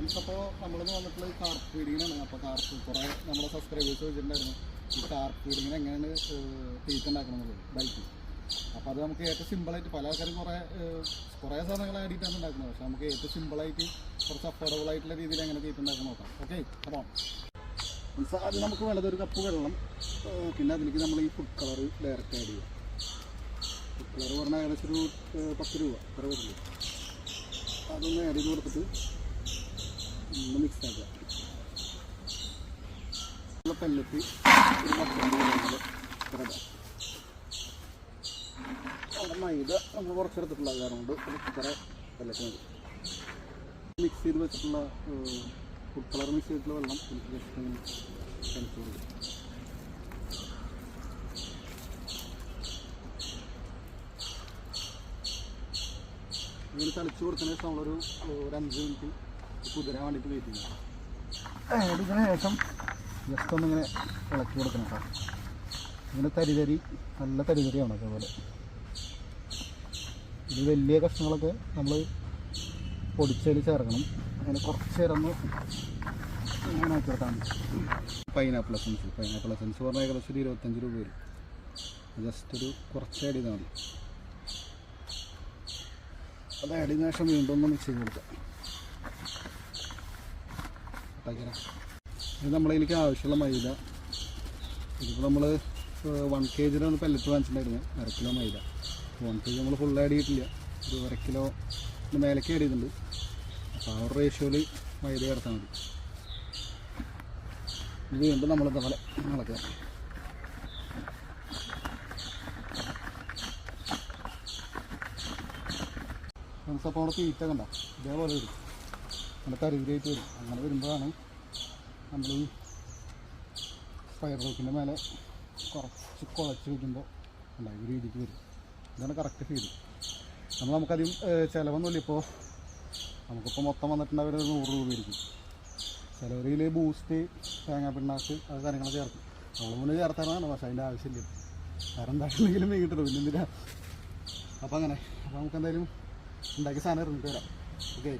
Friends അപ്പോൾ നമ്മളിന്ന് വന്നിട്ടുള്ള ഈ കാർപ്പ് ഫീഡിങ്ങിനാണ് അപ്പോൾ കാർപ്പ് കുറേ നമ്മുടെ സബ്സ്ക്രൈബേഴ്സ് ചോദിച്ചിട്ടുണ്ടായിരുന്നു ഈ കാർപ്പ് ഫീഡിങ്ങിന് എങ്ങനെയാണ് തീറ്റ ഉണ്ടാക്കണം എന്നുള്ളത് ബൈക്ക് അപ്പോൾ അത് നമുക്ക് ഏറ്റവും സിമ്പിളായിട്ട് പല ആൾക്കാരും കുറേ കുറേ സാധനങ്ങൾ ആഡിയിട്ടാണ് ഉണ്ടാക്കുന്നത്. പക്ഷേ നമുക്ക് ഏറ്റവും സിമ്പിളായിട്ട് കുറച്ച് അഫോർഡബിൾ ആയിട്ടുള്ള രീതിയിൽ എങ്ങനെ തീറ്റ ഉണ്ടാക്കാൻ നോക്കാം. ഓക്കെ അപ്പോൾ ആദ്യം നമുക്ക് വേണ്ടത് ഒരു കപ്പ് വെള്ളം പിന്നെ അതിലേക്ക് നമ്മൾ ഈ ഫുഡ് കളർ ഡയറക്റ്റ് ആഡ് ചെയ്യുക. ഫുഡ് കളർ പറഞ്ഞാൽ ഏകദേശം ഒരു പത്ത് രൂപ അത്ര വരുള്ളൂ അതൊന്ന് ആഡ് ചെയ്ത് കൊടുത്തിട്ട് മിക്സ് ആക്കുക പെല്ലറ്റ് ഒരു. അവിടെ മൈദ നമ്മൾ കുറച്ചെടുത്തിട്ടുള്ള കാരണം കൊണ്ട് ഒരു ഇത്ര മിക്സ് ചെയ്ത് വെച്ചിട്ടുള്ള ഫുഡ് കളർ മിക്സ് ചെയ്തിട്ടുള്ള വെള്ളം എനിക്ക് ജസ്റ്റ് തളിച്ച് കൊടുക്കും ഇങ്ങനെ തളിച്ച് കൊടുക്കുന്ന ശേഷം നമ്മളൊരു ഒരു അഞ്ച് മിനിറ്റ് കുതിരാൻ വേണ്ടിയിട്ട് വെയിറ്റ് അതിന് ശേഷം ജസ്റ്റ് ഒന്നിങ്ങനെ ഇളക്കി കൊടുക്കണം കേട്ടോ ഇങ്ങനെ തരി തരി നല്ല തരി തരിയാണ് അതേപോലെ. ഇത് വലിയ കഷ്ണങ്ങളൊക്കെ നമ്മൾ പൊടിച്ചതിൽ ചേർക്കണം. അങ്ങനെ കുറച്ച് നേരം ഒന്ന് ആക്കി കൊടുത്താൽ മതി. പൈനാപ്പിൾ എസൻസ് പൈനാപ്പിൾ എസൻസ് പറഞ്ഞാൽ ഏകദേശം ഒരു ഇരുപത്തഞ്ച് രൂപ വരും. ജസ്റ്റ് ഒരു കുറച്ച് ആഡ് ചെയ്താൽ അത് ശേഷം വീണ്ടും ഒന്ന് മിക്സ് ചെയ്ത് കൊടുക്കാം. ഉണ്ടാക്കിയതാ. ഇത് നമ്മളതിലേക്ക് ആവശ്യമുള്ള മൈദ. ഇതിപ്പോൾ നമ്മൾ വൺ കെ ജിയിലാണ് പെല്ലറ്റ് വാങ്ങിച്ചിട്ടുണ്ടായിരുന്നത് അര കിലോ മൈദ. വൺ കെ ജി നമ്മൾ ഫുൾ ആഡ് ചെയ്തിട്ടില്ല. ഒരു അര കിലോ മേലേക്ക് ആഡ് ചെയ്തിട്ടുണ്ട്. അപ്പോൾ ആ ഒരു റേഷ്യോയിൽ മൈദ ചേർത്താൽ മതി. ഇത് വീണ്ടും നമ്മൾ പോലെ ഇളക്കുക. അപ്പോൾ അവിടെ തീറ്റ കണ്ട? ഇതേപോലെ വരും നല്ല തരിവിലായിട്ട് വരും. അങ്ങനെ വരുമ്പോഴാണ് നമ്മൾ ഈ ഫയർ റോക്കിന്റെ മേലെ കുറച്ച് കുളച്ച് വയ്ക്കുമ്പോൾ ഉണ്ടായി രീതിക്ക് വരും. ഇതാണ് കറക്റ്റ് ഫീൽ നമ്മൾ നമുക്കധികം ചിലവൊന്നുമില്ല. ഇപ്പോൾ നമുക്കിപ്പോൾ മൊത്തം വന്നിട്ടുണ്ടാവുക ഒരു നൂറ് രൂപയായിരിക്കും. ചിലവരിൽ ബൂസ്റ്റ് തേങ്ങാ പിണ്ണാക്ക് അത് കാര്യങ്ങൾ ചേർക്കും. നമ്മൾ മുന്നേ ചേർത്താറാണ് പക്ഷേ അതിന്റെ ആവശ്യമില്ല. കാരണം എന്താണെങ്കിലും കിട്ടുള്ളൂ പിന്നെ എന്തിനാ? അപ്പോൾ അങ്ങനെ. അപ്പോൾ നമുക്കെന്തായാലും ഉണ്ടാക്കിയ സാധനം ഇറങ്ങിട്ട് വരാം ഓക്കെ